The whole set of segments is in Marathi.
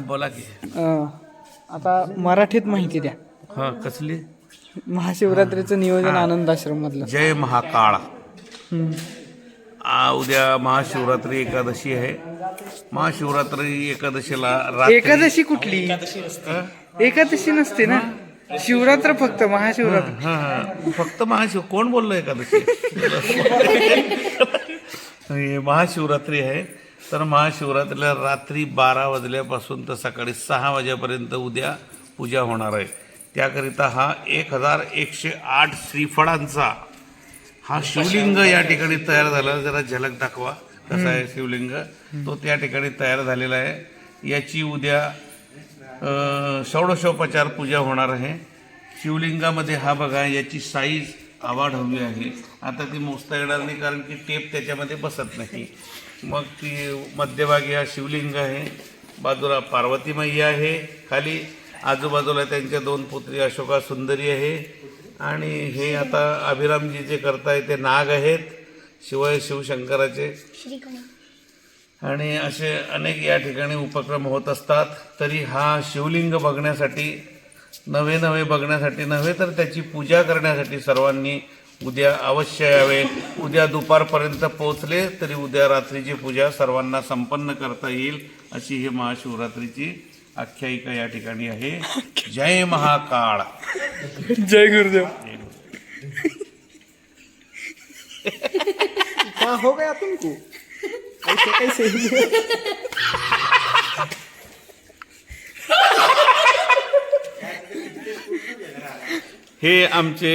बोला की. अं, आता मराठीत माहिती द्या. हा कसली? महाशिवरात्रीचं नियोजन आनंद आश्रम मधलं जय महाकाळ. आ, उद्या महाशिवरात्री एकादशी आहे. महाशिवरात्री एकादशीला रात्री एकादशी कुठली? एकादशी नसते ना? शिवरात्र फक्त महाशिवरात्र. हा, हा. फक्त महाशिव कोण बोललो एकादशी? हे महाशिवरात्री आहे. तर महाशिवरात्रीला रात्री बारा वाजल्यापासून तर सकाळी सहा वाजेपर्यंत उद्या पूजा होणार आहे. त्याकरिता हा एक हजार एकशे आठ श्रीफळांचा हा शिवलिंग या ठिकाणी तयार झाला जरा झलक दाखवा कसा आहे शिवलिंग. तो त्या ठिकाणी तयार झालेला आहे. याची उद्या षोडशोपचार पूजा होणार आहे. शिवलिंगामध्ये हा बघा याची साईज आवाढ हवी आहे. आता ती मोजता येणार नाही कारण की टेप त्याच्यामध्ये बसत नाही. मग ती मध्यभागी हा शिवलिंग आहे. बाजूला पार्वती मैया आहे. खाली आजूबाजूला त्यांच्या दोन पुत्री अशोका सुंदरी आहे. आणि हे आता अभिरामजी जे करताय ते नाग आहेत. शिवाय शिवशंकराचे. आणि असे अनेक या ठिकाणी उपक्रम होत असतात. तरी हा शिवलिंग बघण्यासाठी नवे नवे बघण्यासाठी नव्हे तर त्याची पूजा करण्यासाठी सर्वांनी उद्या अवश्य यावे. उद्या दुपारपर्यंत पोहोचले तरी उद्या रात्रीची पूजा सर्वांना संपन्न करता येईल अशी ही महाशिवरात्रीची आख्यायिका या ठिकाणी आहे. जय महाकाळ. जय गुरुदेव. हो गया तुमको. कैसे कैसे हे आमचे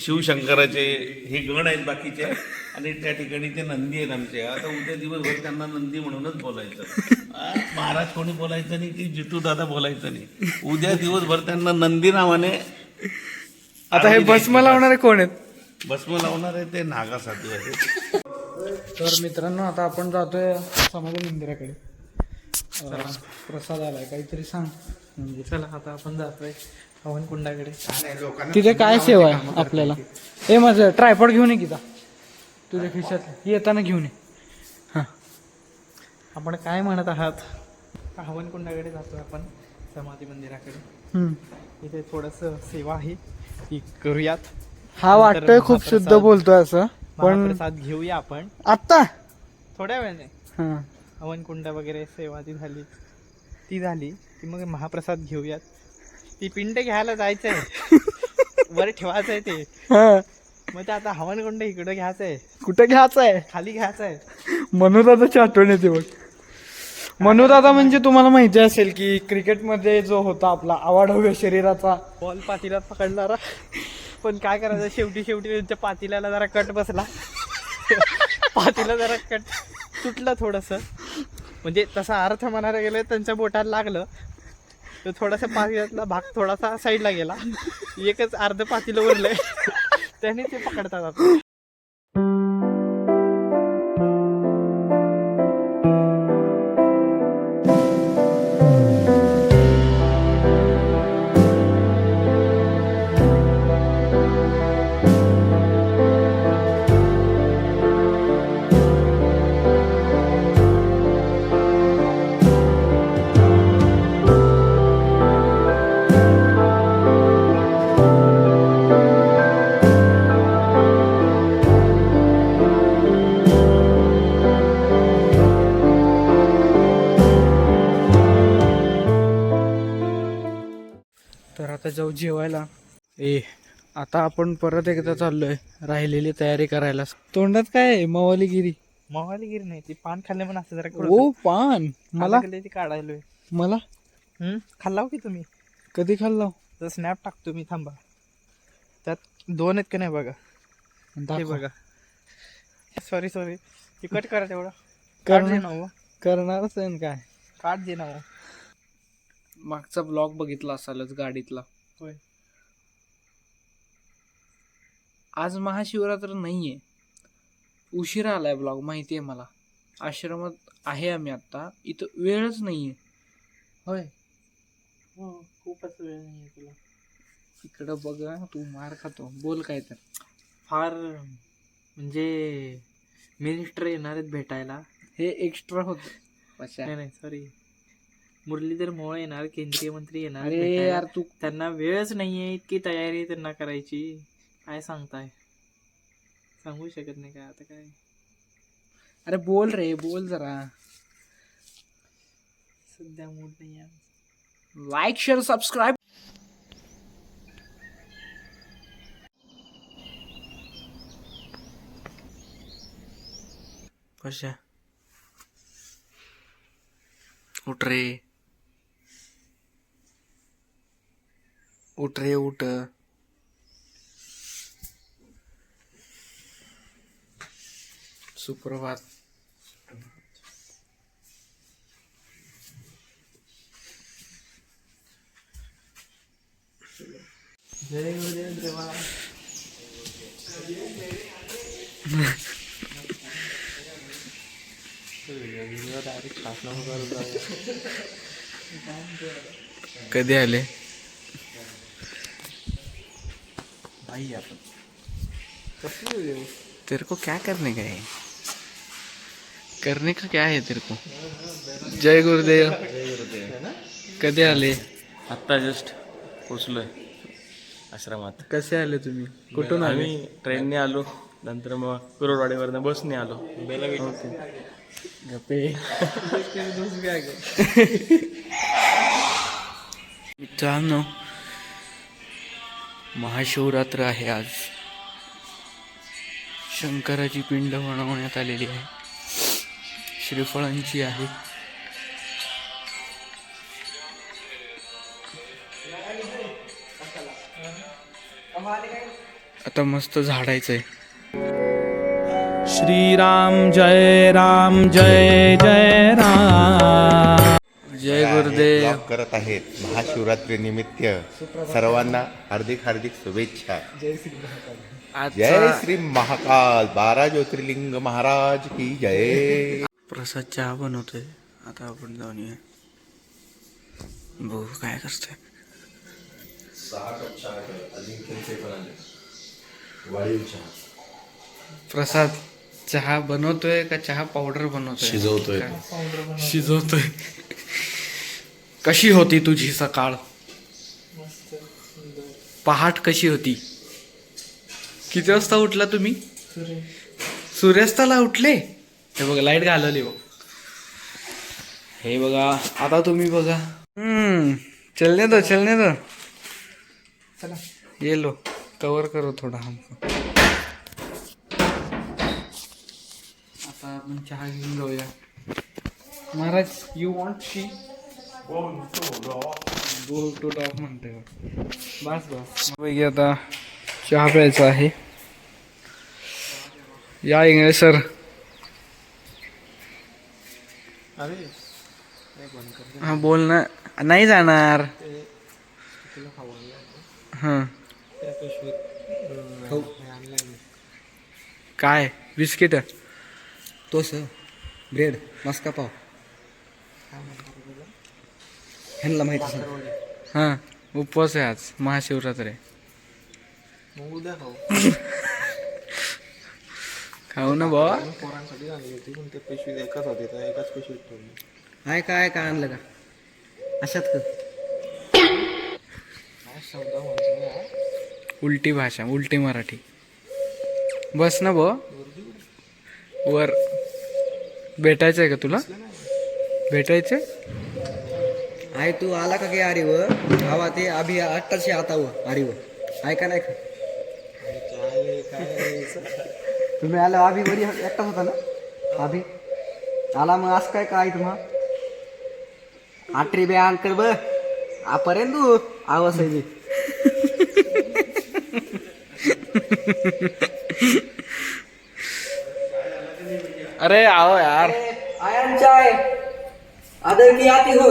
शिवशंकराचे हे गण आहेत बाकीचे. आणि त्या ठिकाणी ते नंदी आहेत आमचे आता उद्या दिवसभर त्यांना नंदी म्हणूनच बोलायचं. महाराज कोणी बोलायचं नाही की जितू दादा बोलायचं नाही. उद्या दिवसभर त्यांना नंदी नावाने आता हे भस्म लावणारे कोण आहेत? भस्म लावणार ते नागा साधू आहेत. तर मित्रांनो आता आपण जातोय समाधी मंदिराकडे. प्रसाद आलाय. काहीतरी सांग. म्हणजे चला आता आपण जातोय. हवन कुंडाकडे. तिथे काय सेवा आहे आपल्याला? हे माझं ट्रायपॉड घेऊन ये की जा. तुझ्या खिशात येताना घेऊन ये. हां. आपण काय म्हणत आहात? हवन कुंडाकडे जातोय आपण समाधी मंदिराकडे. इथे थोडस सेवा आहे ती करूयात. हा वाटतोय खूप शुद्ध बोलतोय असं पण महाप्रसाद घेऊया आपण. आत्ता? थोड्या वेळाने. हां. हवन कुंड वगैरे सेवा ती झाली ती झाली की मग महाप्रसाद घेऊयात. ती पिंड घ्यायला जायचंय. वर ठेवायचंय ते. हां. मग ते आता हवन कुंड इकडं घ्यायचंय. कुठं घ्यायचं आहे खाली घ्यायचंय. मनुदादाची आठवण येते बघ. मनुदादा म्हणजे तुम्हाला माहिती असेल की क्रिकेटमध्ये जो होता आपला आवाढव्य शरीराचा. बॉल पातील्यात पकडणारा. पण काय करायचं शेवटी शेवटी त्यांच्या पातील्याला जरा कट बसला. पातीला जरा कट तुटलं थोडस. म्हणजे तसा अर्थ म्हणायला गेलं त्यांच्या बोटाला लागलं. तर थोडासा पातील्यातला भाग थोडासा साईडला गेला. एकच अर्ध पातीलं उरलंय. त्याने ते पकडतात आपण आता जाऊ जेवायला. ए आता आपण परत एकदा चाललोय. राहिलेली तयारी करायला. तोंडात काय आहे? मवालीगिरी मोहालीगिरी नाही ती पान खाल्ले पण असं जरा ओ पान. मला? ती काढायलोय. मला? हम्म? खाल्ला हो की तुम्ही? कधी खाल्ला तर स्नॅप टाकतो मी थांबा. त्यात दोन आहेत का नाही बघा? हे दाखव. बघा. सॉरी सॉरी ती कट करा तेवढं. काढ दे करणार ना हो करणारच आहे ना काय? काढ दे ना हो मागचा ब्लॉग बघितला असालच गाडीतला. होय आज महाशिवरात्र नाहीये. उशिरा आलाय ब्लॉग माहिती आहे मला. आश्रमात आहे आम्ही आता इथं वेळच नाहीये. होय. हो खूपच वेळ नाही तुला. इकडं बघ तू मार खातो. बोल काय तर. फार म्हणजे मिनिस्टर येणार आहेत भेटायला. हे एक्स्ट्रा होत. नाही नाही सॉरी मुरलीधर मोहोळ येणार केंद्रीय मंत्री येणार अरे भेटायला. यार तू त्यांना वेळच नाहीये इतकी तयारी त्यांना करायची. काय सांगताय? सांगू शकत नाही काय आता काय? अरे बोल रे बोल जरा. सध्या मूड नाही आहे लाईक शेअर सबस्क्राईब कशा? उठ रे. उठ रे उठ. सुप्रभात. जय गुरुदेव देवा कधी आले? भाई आपण. तेरे को क्या करने का है करने का क्या है तेरे को जय गुरुदेव. कधी आले? आत्ता जस्ट पोचलोय आश्रमात. कसे आले तुम्ही? कुठून आले? ट्रेनने आलो. नंतर मग कुरोडवाडीवरनं बसने आलो. मित्रांनो महाशिवरात्र आहे आज. शंकराची पिंड बनवण्यात आलेली आहे. श्रीफळांची आहे. आता मस्त झाडायचं आहे श्रीराम जय राम जय जय राम. गुरुदेव करत आहेत. महाशिवरात्री निमित्त सर्वांना हार्दिक हार्दिक शुभेच्छा. जय श्री महाकाल. बारा ज्योतिर्लिंग महाराज की जय. प्रसाद चहा बनवतोय आता आपण जाऊन येऊया. बघू काय करतोय. प्रसाद चहा बनवतोय का चहा पावडर बनवतोय? शिजवतोय. शिजवतोय. कशी होती तुझी सकाळ? पहाट कशी होती? किती वाजता उठला तुम्ही? सूर्यास्ताला उठले? हे बघा लाइट घालवली बघ. हे बघा आता तुम्ही बघा. हम्म चलने दो चलने दो चला. ये लो कवर करो थोडा हमको आता आपण चहा घेऊन जाऊया. Maharaj you want she go to top म्हणते बस बस. पैकी आता चहा प्यायचा आहे. या इंग्लिश सर. हा बोल ना. नाही जाणार. हां. काय? बिस्किट? तोस ब्रेड मस्का पाव. ह्यांना माहिती असेल. हां उपवास आहे आज महाशिवरात्र. आहे खाऊ. ना बा आहे काय काय आणलं का? अशात का उलटी भाषा उलटी मराठी. बस ना बो वर. भेटायचं आहे का तुला? भेटायचंय? आहे तू आला का अरे व हवा ते अभि आता व अरे व आहे का नाही? का तुम्ही आला अभि वरी एकटाच होता ना? अभि? आला मग असं काय काय तुम्हा आठरी बे आण कर ब आपर्यंत तू. आवाज आहे अरे आओ यार. आयन चाय आदर की आती हो.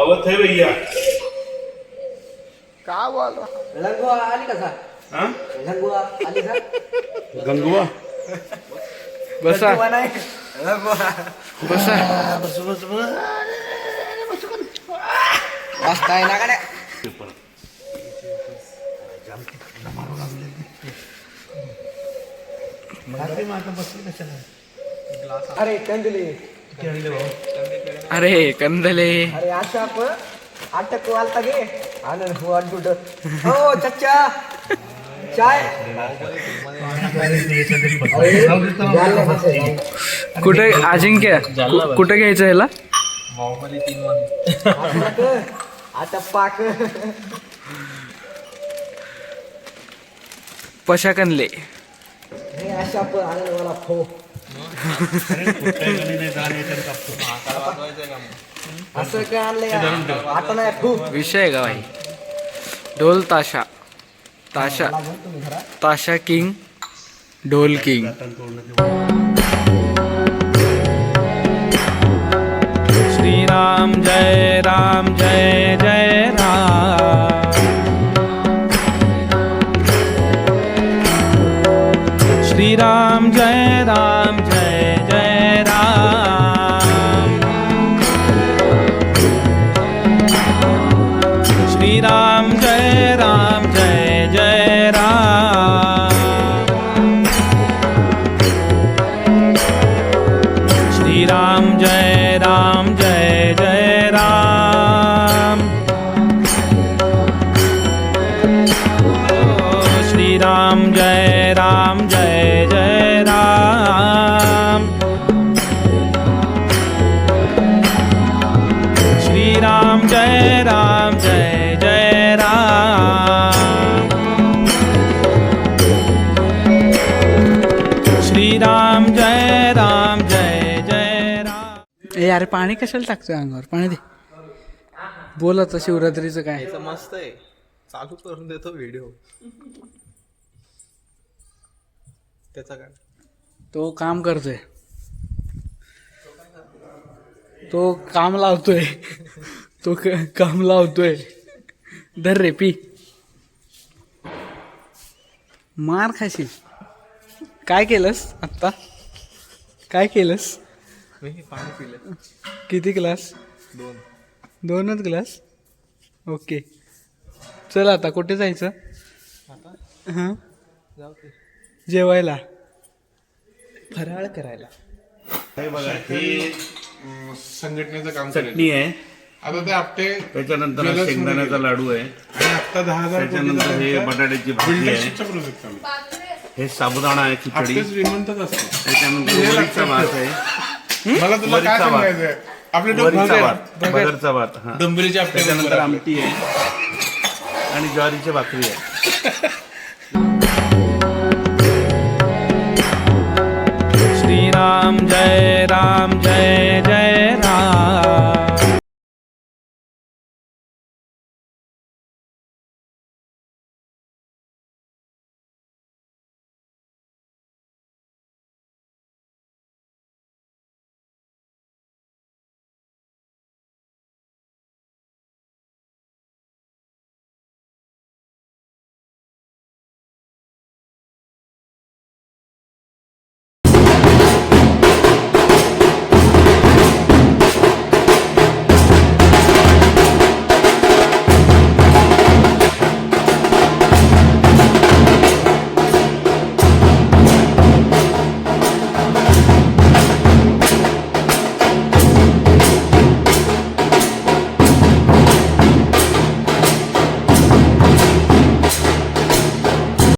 आवत है भैया। लंगुआ आली का सा लंगुआ आली का गंगवा बसा नाही? बसा वाजता आहे ना गाड्या अरे कंदली अरे कंदले. अरे अच्छा आप अटक वालता गे. आनंद हुआ कुठं हो चच्चा. चाय. कुठे अजिंक्य? कुठे घ्यायचं ह्याला? आता पाक. पशा कनले हे अशा पण आनंद मला फो विषय का भाई। ढोल ताशा। ताशा। ताशा किंग, ढोल किंग। जय, राम जय जय राम। श्री राम जय। ए अरे पाणी कशाला टाकतोय अंगावर? पाणी दे. बोल आता शिवरात्रीचं काय मस्त आहे. चालू करून देतो व्हिडिओ त्याचा काय? तो काम करतोय. तो काम लावतोय. तो क- काम लावतोय. धर रे पी. मार खाशील. काय केलंस आत्ता? काय केलंस? मी पाणी पिलं. किती ग्लास? दोन. दोनच ग्लास? ओके. चल आता कुठे जायचं? हां? जाऊ ते जेवायला. फराळ करायला. हे बघा हे संघटनेचं काम चटणी आहे. आता ते आपटे त्याच्यानंतर हा शेंगदाण्याचा लाडू आहे. आणि आता दहा हजार त्याच्यानंतर हे बटाट्याची भाजी आहे. प्रोजेक्ट हे साबुदाणा आहे खिचडी. आपटे श्रीमंतच असतो त्याच्यानंतर वरीचा भात आहे. मला तुला काय वरीचा भात. सांगायचंय? आपले वरीचा भात भगरचा भात हा. डंबरीचे आपटे त्याच्यानंतर आमटी आहे. आणि ज्वारीची भाकरी आहे. श्री राम जय राम जय